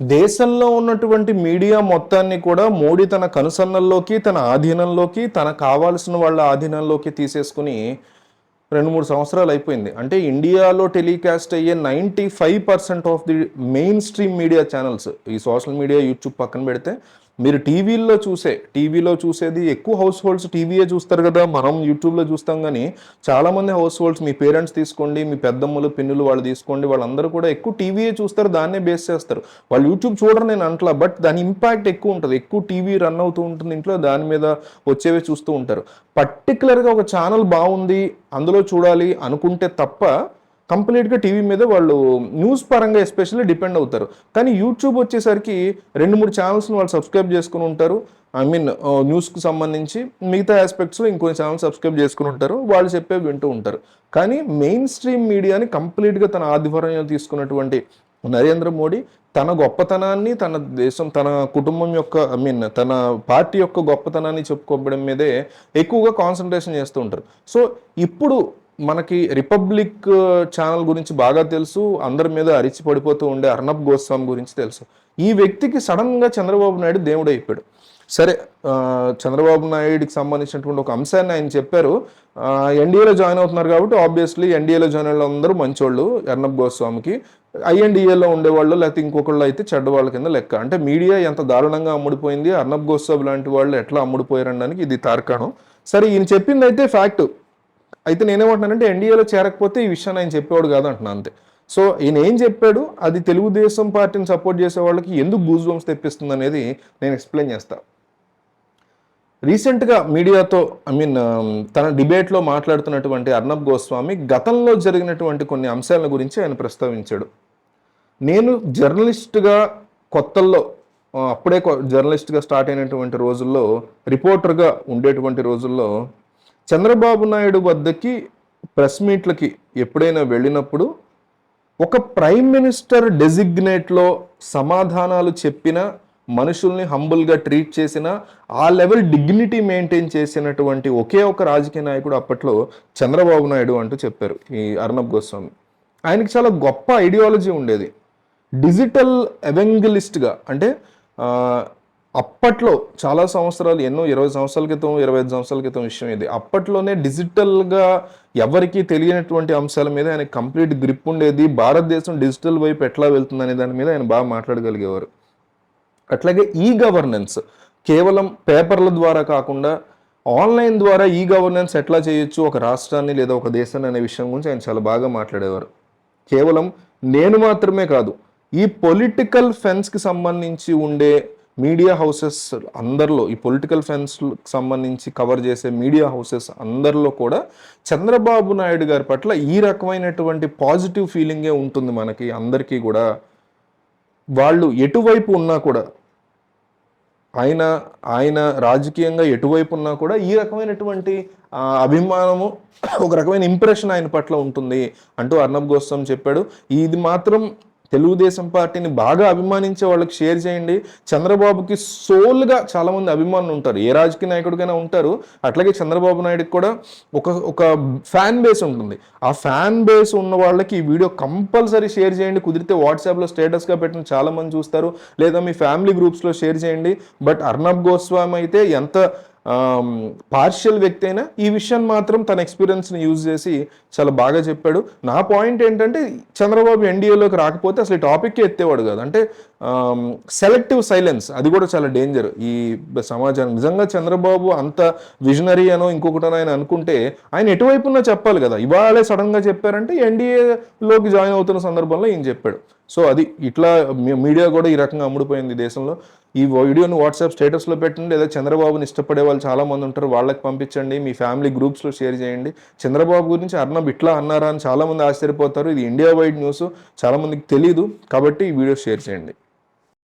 దేశంలో ఉన్నటువంటి మీడియా మొత్తాన్ని కూడా మోడీ తన కనుసన్నల్లోకి తన ఆధీనంలోకి తన కావాల్సిన వాళ్ళ ఆధీనంలోకి తీసేసుకుని రెండు మూడు సంవత్సరాలు అయిపోయింది. అంటే ఇండియాలో టెలికాస్ట్ అయ్యే ninety five percent of the mainstream media channels ఈ సోషల్ మీడియా యూట్యూబ్ పక్కన పెడితే మీరు టీవీల్లో చూసే టీవీలో చూసేది ఎక్కువ హౌస్ హోల్డ్స్ టీవీయే చూస్తారు కదా మనం యూట్యూబ్లో చూస్తాం కానీ చాలామంది హౌస్ హోల్డ్స్ మీ పేరెంట్స్ తీసుకోండి మీ పెద్దమ్మలు పిన్నులు వాళ్ళు తీసుకోండి వాళ్ళందరూ కూడా ఎక్కువ టీవీయే చూస్తారు దాన్నే బేస్ చేస్తారు. వాళ్ళు యూట్యూబ్ చూడరు నేను అంటలా బట్ దాని ఇంపాక్ట్ ఎక్కువ ఉంటుంది. ఎక్కువ టీవీ రన్ అవుతూ ఉంటుంది ఇంట్లో దాని మీద వచ్చేవే చూస్తూ ఉంటారు. పర్టికులర్గా ఒక ఛానల్ బాగుంది అందులో చూడాలి అనుకుంటే తప్ప కంప్లీట్గా టీవీ మీద వాళ్ళు న్యూస్ పరంగా ఎస్పెషల్లీ డిపెండ్ అవుతారు. కానీ యూట్యూబ్ వచ్చేసరికి రెండు మూడు ఛానల్స్ని వాళ్ళు సబ్స్క్రైబ్ చేసుకుని ఉంటారు. ఐ మీన్ న్యూస్కి సంబంధించి మిగతా ఆస్పెక్ట్స్లో ఇంకొన్ని ఛానల్ సబ్స్క్రైబ్ చేసుకుని ఉంటారు. వాళ్ళు చెప్పే వింటూ ఉంటారు. కానీ మెయిన్ స్ట్రీమ్ మీడియాని కంప్లీట్గా తన ఆధ్వర్యంలో తీసుకున్నటువంటి నరేంద్ర మోడీ తన గొప్పతనాన్ని తన దేశం తన కుటుంబం యొక్క ఐ మీన్ తన పార్టీ యొక్క గొప్పతనాన్ని చెప్పుకోవడం మీదే ఎక్కువగా కాన్సన్ట్రేషన్ చేస్తూ ఉంటారు. సో ఇప్పుడు మనకి రిపబ్లిక్ ఛానల్ గురించి బాగా తెలుసు అందరి మీద అరిచి పడిపోతూ ఉండే అర్ణబ్ గోస్వామి గురించి తెలుసు. ఈ వ్యక్తికి సడన్గా చంద్రబాబు నాయుడు దేవుడు అయిపోయాడు. సరే చంద్రబాబు నాయుడికి సంబంధించినటువంటి ఒక అంశాన్ని ఆయన చెప్పారు. ఎన్డీఏలో జాయిన్ అవుతున్నారు కాబట్టి ఆబ్వియస్లీ ఎన్డీఏలో జాయిన్ అయిన అందరూ మంచోళ్ళు అర్ణబ్ గోస్వామికి. ఐఎన్డీఏలో ఉండేవాళ్ళు లేకపోతే ఇంకొకళ్ళు అయితే చెడ్డవాళ్ళ కింద లెక్క. అంటే మీడియా ఎంత దారుణంగా అమ్ముడిపోయింది అర్నబ్ గోస్వామి లాంటి వాళ్ళు ఎట్లా అమ్ముడిపోయారనడానికి ఇది తార్కాణం. సరే ఈయన చెప్పింది అయితే ఫ్యాక్ట్. అయితే నేనేమంటున్నానంటే ఎన్డీఏలో చేరకపోతే ఈ విషయాన్ని ఆయన చెప్పేవాడు కాదంటున్నా అంతే. సో ఈయన ఏం చెప్పాడు? అది తెలుగుదేశం పార్టీని సపోర్ట్ చేసే వాళ్ళకి ఎందుకు గూజ్ బంప్స్ తెప్పిస్తుంది అనేది నేను ఎక్స్ప్లెయిన్ చేస్తాను రీసెంట్గా మీడియాతో ఐ మీన్ తన డిబేట్లో మాట్లాడుతున్నటువంటి అర్ణబ్ గోస్వామి గతంలో జరిగినటువంటి కొన్ని అంశాల గురించి ఆయన ప్రస్తావించాడు. నేను జర్నలిస్ట్గా కొత్తల్లో అప్పుడే కొ- జర్నలిస్ట్గా స్టార్ట్ అయినటువంటి రోజుల్లో రిపోర్టర్గా ఉండేటువంటి రోజుల్లో చంద్రబాబు నాయుడు వద్దకి ప్రెస్ మీట్లకి ఎప్పుడైనా వెళ్ళినప్పుడు ఒక ప్రైమ్ మినిస్టర్ డెసిగ్నేట్లో సమాధానాలు చెప్పిన మనుషుల్ని హంబుల్గా ట్రీట్ చేసిన ఆ లెవెల్ డిగ్నిటీ మెయింటైన్ చేసినటువంటి ఒకే ఒక రాజకీయ నాయకుడు అప్పట్లో చంద్రబాబు నాయుడు అంటూ చెప్పారు ఈ అర్ణబ్ గోస్వామి. ఆయనకి చాలా గొప్ప ఐడియాలజీ ఉండేది. డిజిటల్ ఎవెంగలిస్ట్గా అంటే అప్పట్లో చాలా సంవత్సరాలు ఎన్నో ఇరవై సంవత్సరాల క్రితం ఇరవై ఐదు సంవత్సరాల క్రితం విషయం ఇది. అప్పట్లోనే డిజిటల్గా ఎవరికి తెలియనటువంటి అంశాల మీద ఆయన కంప్లీట్ గ్రిప్ ఉండేది. భారతదేశం డిజిటల్ వైపు ఎట్లా వెళ్తుంది అనే దాని మీద ఆయన బాగా మాట్లాడగలిగేవారు. అట్లాగే ఈ గవర్నెన్స్ కేవలం పేపర్ల ద్వారా కాకుండా ఆన్లైన్ ద్వారా ఈ గవర్నెన్స్ ఎట్లా చేయొచ్చు ఒక రాష్ట్రాన్ని లేదా ఒక దేశాన్ని అనే విషయం గురించి ఆయన చాలా బాగా మాట్లాడేవారు. కేవలం నేను మాత్రమే కాదు ఈ పొలిటికల్ ఫెన్స్కి సంబంధించి ఉండే మీడియా హౌసెస్ అందరిలో ఈ పొలిటికల్ ఫెన్స్కి సంబంధించి కవర్ చేసే మీడియా హౌసెస్ అందరిలో కూడా చంద్రబాబు నాయుడు గారి పట్ల ఈ రకమైనటువంటి పాజిటివ్ ఫీలింగే ఉంటుంది మనకి అందరికీ కూడా. వాళ్ళు ఎటువైపు ఉన్నా కూడా ఆయన ఆయన రాజకీయంగా ఎటువైపు ఉన్నా కూడా ఈ రకమైనటువంటి అభిమానము ఒక రకమైన ఇంప్రెషన్ ఆయన పట్ల ఉంటుంది అంటూ అర్ణబ్ గోస్వామి చెప్పాడు. ఇది మాత్రం తెలుగుదేశం పార్టీని బాగా అభిమానించే వాళ్ళకి షేర్ చేయండి. చంద్రబాబుకి సోల్గా చాలామంది అభిమానులు ఉంటారు. ఏ రాజకీయ నాయకుడికైనా ఉంటారు. అట్లాగే చంద్రబాబు నాయుడుకి కూడా ఒక ఒక ఫ్యాన్ బేస్ ఉంటుంది. ఆ ఫ్యాన్ బేస్ ఉన్న వాళ్ళకి ఈ వీడియో కంపల్సరీ షేర్ చేయండి. కుదిరితే వాట్సాప్లో స్టేటస్గా పెట్టిన చాలామంది చూస్తారు. లేదా మీ ఫ్యామిలీ గ్రూప్స్లో షేర్ చేయండి. బట్ అర్ణబ్ గోస్వామి అయితే ఎంత పార్షియల్ వ్యక్తి అయినా ఈ విషయాన్ని మాత్రం తన ఎక్స్పీరియన్స్ని యూజ్ చేసి చాలా బాగా చెప్పాడు. నా పాయింట్ ఏంటంటే చంద్రబాబు ఎన్డీఏలోకి రాకపోతే అసలు ఈ టాపిక్కే ఎత్తేవాడు కాదు. అంటే సెలెక్టివ్ సైలెన్స్ అది కూడా చాలా డేంజర్ ఈ సమాజానికి నిజంగా చంద్రబాబు అంత విజనరీ అనో ఇంకొకటనో ఆయన అనుకుంటే ఆయన ఎటువైపు చెప్పాలి కదా. ఇవాళే సడన్గా చెప్పారంటే ఎన్డీఏలోకి జాయిన్ అవుతున్న సందర్భంలో ఈయన చెప్పాడు. సో అది ఇట్లా మీడియా కూడా ఈ రకంగా అమ్ముడుపోయింది దేశంలో. ఈ వీడియోని వాట్సాప్ స్టేటస్లో పెట్టండి లేదా చంద్రబాబుని ఇష్టపడే వాళ్ళు చాలామంది ఉంటారు వాళ్ళకి పంపించండి మీ ఫ్యామిలీ గ్రూప్స్లో షేర్ చేయండి. చంద్రబాబు గురించి అర్నబ్ ఇట్లా అన్నారా అని చాలామంది ఆశ్చర్యపోతారు. ఇది ఇండియా వైడ్ న్యూస్ చాలామందికి తెలియదు కాబట్టి ఈ వీడియో షేర్ చేయండి.